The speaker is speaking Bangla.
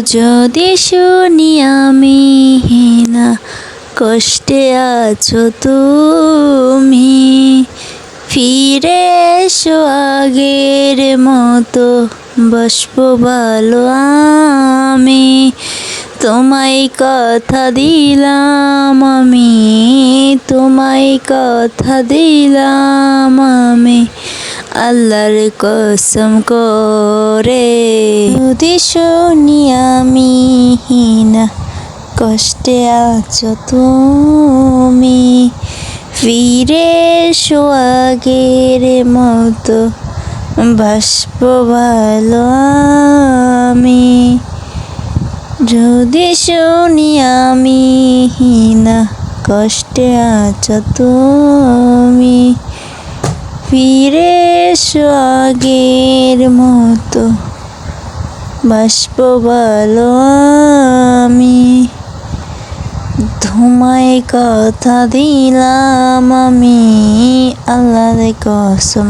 যদি শুনি আমি না কষ্টে আছো তুমি। ফিরে এসো আগের মতো, বসবো ভালো আমি। তোমায় কথা দিলাম আমি, তোমায় কথা দিলাম আমি। আল্লাহর কসম করে যদি আমি না কষ্টে আছো তুমি। ফিরে আগের মতো বাসব ভালো আমি। যদি শুনি আমি না কষ্টে আছো তুমি। ফিরে আগের মতো বাসব ভালো আমি তোমায় কথা দিলাম আমি আল্লাহ কসম